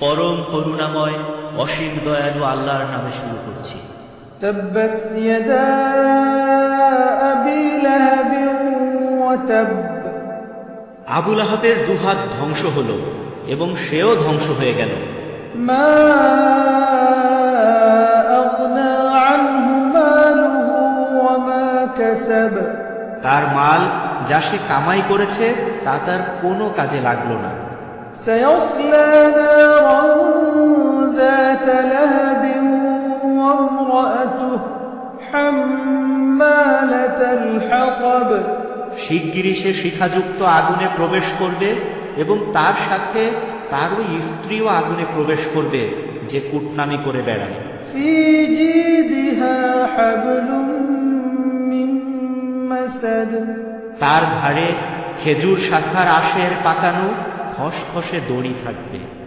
পরম করুণাময় অসীম দয়ালু আল্লাহর নামে শুরু করছি تبت يدا أبي لهب وتب আবুল আহাবের দুহাত ধ্বংস হল এবং সেও ধ্বংস হয়ে গেল ما أغنى عنه ماله وما كسب তার মাল যা সে কামাই করেছে তা তার কোনো কাজে লাগলো না سيصلى শিগগিরই সে শিখাযুক্ত আগুনে প্রবেশ করবে এবং তার সাথে তার ওই স্ত্রীও আগুনে প্রবেশ করবে যে কুটনামি করে বেড়ায়। তার ঘাড়ে খেজুর শাখার আশের পাকানো খসখসে দড়ি থাকবে।